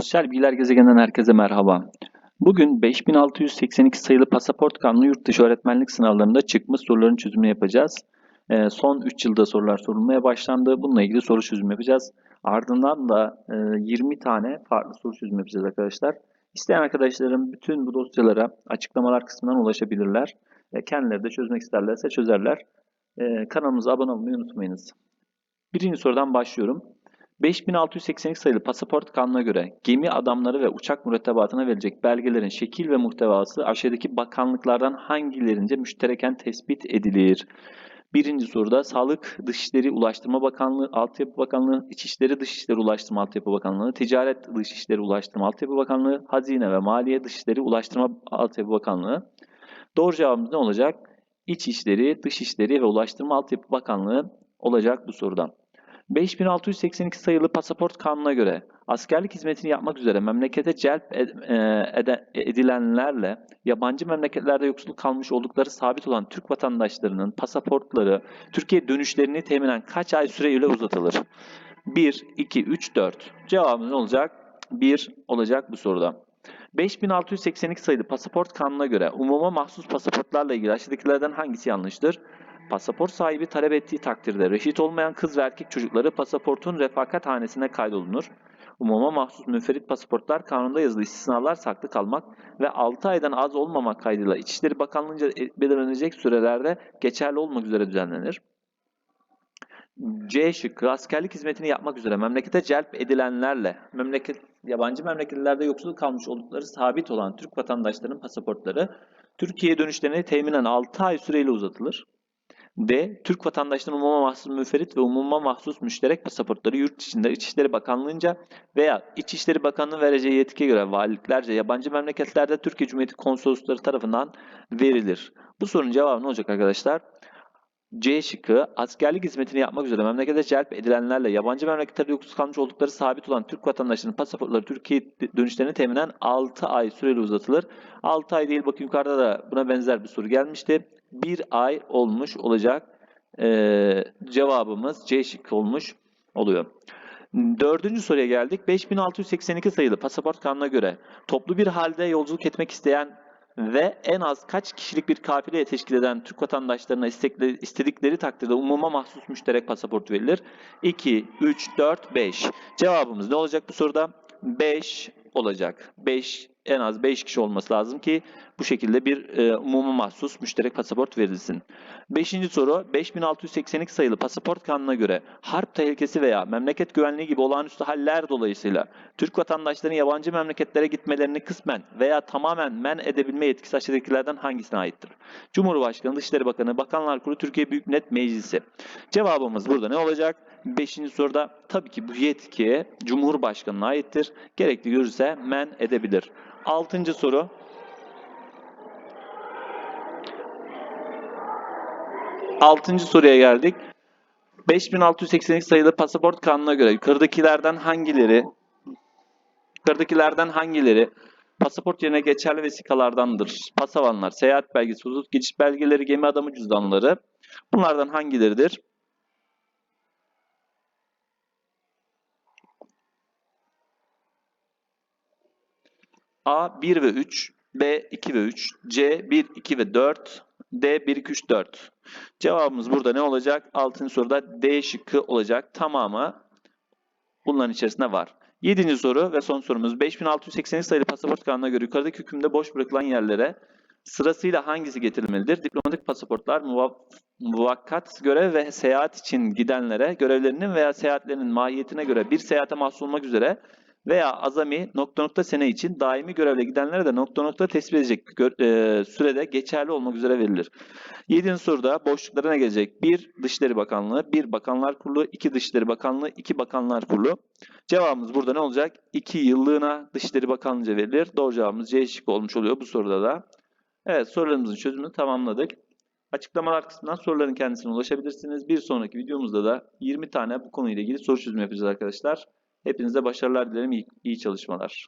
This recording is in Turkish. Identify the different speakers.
Speaker 1: Sosyal Bilgiler Gezegeni'nden herkese merhaba. Bugün 5682 sayılı pasaport kanunu yurt dışı öğretmenlik sınavlarında çıkmış soruların çözümünü yapacağız. Ee, son 3 yılda sorular sorulmaya başlandı. Bununla ilgili soru çözümü yapacağız. Ardından da e, 20 tane farklı soru çözümü yapacağız arkadaşlar. İsteyen arkadaşlarım bütün bu dosyalara açıklamalar kısmından ulaşabilirler. E, kendileri de çözmek isterlerse çözerler. E, kanalımıza abone olmayı unutmayınız. Birinci sorudan başlıyorum. 5682 sayılı pasaport kanuna göre gemi adamları ve uçak mürettebatına verilecek belgelerin şekil ve muhtevası aşağıdaki bakanlıklardan hangilerince müştereken tespit edilir? Birinci soruda Sağlık, Dışişleri, Ulaştırma Bakanlığı, Altyapı Bakanlığı, İçişleri, Dışişleri, Ulaştırma, Altyapı Bakanlığı, Ticaret, Dışişleri, Ulaştırma, Altyapı Bakanlığı, Hazine ve Maliye, Dışişleri, Ulaştırma, Altyapı Bakanlığı. Doğru cevabımız ne olacak? İçişleri, Dışişleri ve Ulaştırma, Altyapı Bakanlığı olacak bu sorudan. 5682 sayılı pasaport kanununa göre askerlik hizmetini yapmak üzere memlekete celp e, edilenlerle yabancı memleketlerde yoksul kalmış oldukları sabit olan Türk vatandaşlarının pasaportları Türkiye dönüşlerini teminen kaç ay süreyle uzatılır? 1, 2, 3, 4. Cevabımız olacak? 1 olacak bu soruda. 5682 sayılı pasaport kanununa göre umuma mahsus pasaportlarla ilgili aşağıdakilerden hangisi yanlıştır? Pasaport sahibi talep ettiği takdirde reşit olmayan kız ve erkek çocukları pasaportun refakat hanesine kaydolunur. Umuma mahsus münferit pasaportlar kanunda yazılı istisnalar saklı kalmak ve 6 aydan az olmamak kaydıyla İçişleri Bakanlığı'nca belirlenecek sürelerde geçerli olmak üzere düzenlenir. C şıkkı askerlik hizmetini yapmak üzere memlekete celp edilenlerle memleket yabancı memleketlerde yoksul kalmış oldukları sabit olan Türk vatandaşlarının pasaportları Türkiye'ye dönüşlerine teminen 6 ay süreyle uzatılır. D. Türk vatandaşlarının umuma mahsus müferit ve umuma mahsus müşterek pasaportları yurt içinde İçişleri Bakanlığı'nca veya İçişleri Bakanlığı vereceği yetkiye göre valiliklerce yabancı memleketlerde Türkiye Cumhuriyeti konsolosları tarafından verilir. Bu sorunun cevabı ne olacak arkadaşlar? C şıkkı askerlik hizmetini yapmak üzere memlekete celp edilenlerle yabancı memleketlerde yoksul kalmış oldukları sabit olan Türk vatandaşlarının pasaportları Türkiye dönüşlerine teminen 6 ay süreli uzatılır. 6 ay değil bakın yukarıda da buna benzer bir soru gelmişti. 1 ay olmuş olacak. Ee, cevabımız C şıkkı olmuş oluyor. Dördüncü soruya geldik. 5682 sayılı pasaport kanuna göre toplu bir halde yolculuk etmek isteyen ve en az kaç kişilik bir kafileye teşkil eden Türk vatandaşlarına istekleri, istedikleri takdirde umuma mahsus müşterek pasaport verilir. 2, 3, 4, 5. Cevabımız ne olacak bu soruda? 5 olacak. 5 en az 5 kişi olması lazım ki bu şekilde bir e, umuma mahsus müşterek pasaport verilsin. Beşinci soru 5682 sayılı pasaport kanuna göre harp tehlikesi veya memleket güvenliği gibi olağanüstü haller dolayısıyla Türk vatandaşlarının yabancı memleketlere gitmelerini kısmen veya tamamen men edebilme yetkisi aşağıdakilerden hangisine aittir? Cumhurbaşkanı, Dışişleri Bakanı, Bakanlar Kurulu, Türkiye Büyük Millet Meclisi. Cevabımız burada ne olacak? Beşinci soruda tabii ki bu yetki Cumhurbaşkanı'na aittir. Gerekli görürse men edebilir. Altıncı soru. Altıncı soruya geldik. 5682 sayılı pasaport kanununa göre yukarıdakilerden hangileri yukarıdakilerden hangileri pasaport yerine geçerli vesikalardandır? Pasavanlar, seyahat belgesi, hudut geçiş belgeleri, gemi adamı cüzdanları. Bunlardan hangileridir? A 1 ve 3, B 2 ve 3, C 1, 2 ve 4, D 1, 2, 3, 4. Cevabımız burada ne olacak? 6. soruda D şıkkı olacak. Tamamı bunların içerisinde var. 7. soru ve son sorumuz 5680 sayılı pasaport kanununa göre yukarıdaki hükümde boş bırakılan yerlere sırasıyla hangisi getirilmelidir? Diplomatik pasaportlar, muvakkat görev ve seyahat için gidenlere görevlerinin veya seyahatlerinin mahiyetine göre bir seyahate mahsus olmak üzere veya azami nokta nokta sene için daimi görevle gidenlere de nokta nokta tespit edecek e, sürede geçerli olmak üzere verilir. 7. soruda boşluklara ne gelecek? 1. Dışişleri Bakanlığı, 1. Bakanlar Kurulu, 2. Dışişleri Bakanlığı, 2. Bakanlar Kurulu. Cevabımız burada ne olacak? 2 yıllığına Dışişleri Bakanlığı'nca verilir. Doğru cevabımız C şıkkı olmuş oluyor bu soruda da. Evet sorularımızın çözümünü tamamladık. Açıklamalar kısmından soruların kendisine ulaşabilirsiniz. Bir sonraki videomuzda da 20 tane bu konuyla ilgili soru çözümü yapacağız arkadaşlar. Hepinize başarılar dilerim. İyi, iyi çalışmalar.